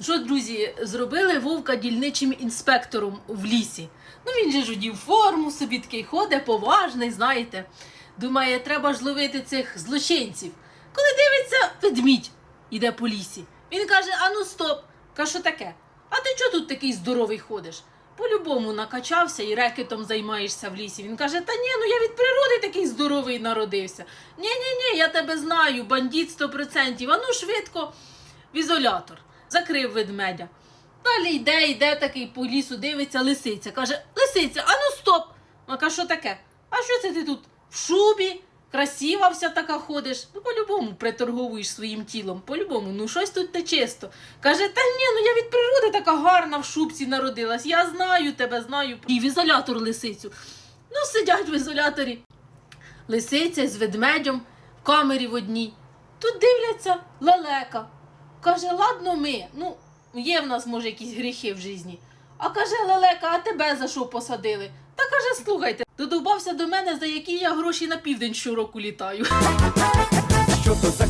Що, друзі, зробили вовка дільничим інспектором в лісі. Ну він же ж одів форму, собі такий ходить, поважний, знаєте. Думає, треба ж ловити цих злочинців. Коли дивиться, ведмідь іде по лісі. Він каже: Ану, стоп! Каже, що таке? А ти чого тут такий здоровий ходиш? По-любому накачався і рекетом займаєшся в лісі. Він каже: Та ні, ну я від природи такий здоровий народився. Ні, ні, ні, я тебе знаю, бандит 100%. Ану швидко в ізолятор. Закрив ведмедя. Далі йде, йде такий по лісу, дивиться, лисиця. Каже, лисиця, а ну стоп! Вона каже, що таке? А що це ти тут в шубі? Красива вся така ходиш. Ну, по-любому приторговуєш своїм тілом. По-любому, ну щось тут не чисто. Каже, та ні, ну я від природи така гарна в шубці народилась. Я знаю тебе, знаю. І в ізолятор лисицю. Ну, сидять в ізоляторі. Лисиця з ведмедем в камері в одній. Тут дивляться лелека. Каже, ладно ми. Ну, є в нас, може, якісь гріхи в житті. А каже Лелека, а тебе за що посадили? Та каже, слухайте, додобався до мене, за які я гроші на південь щороку літаю. Що то за